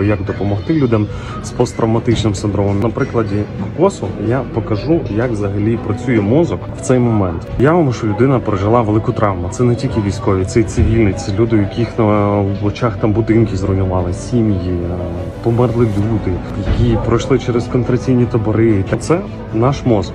Як допомогти людям з посттравматичним синдромом? На прикладі кокосу я покажу, як взагалі працює мозок в цей момент. Уявимо, що людина пережила велику травму. Це не тільки військові, це і цивільні, це люди, у яких на очах там будинки зруйнували, сім'ї, е, померли люди, які пройшли через контраційні табори. Це наш мозок.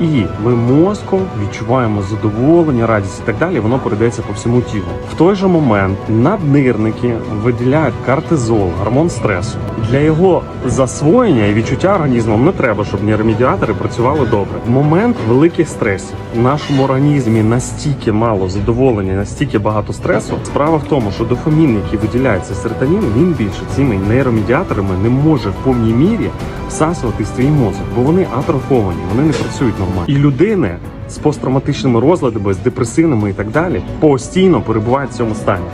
І ми мозком відчуваємо задоволення, радість і так далі. Воно передається по всьому тілу. В той же момент наднирники виділяють кортизол, гормон стресу. Для його засвоєння і відчуття організмом не треба, щоб нейромедіатори працювали добре. В момент великих стресів в нашому організмі настільки мало задоволення, настільки багато стресу. Справа в тому, що дофамін, який виділяється серотонін, він більше цими нейромедіаторами не може в повній мірі всасуватись свій мозок, бо вони атрофовані, вони не працюють нормально. І людини з посттравматичними розладами, з депресивними і так далі, постійно перебувають в цьому стані.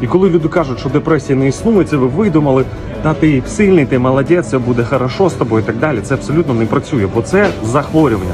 І коли люди кажуть, що депресія не існує, це ви видумали, та ти сильний, ти молодець, все буде хорошо з тобою і так далі. Це абсолютно не працює, бо це захворювання.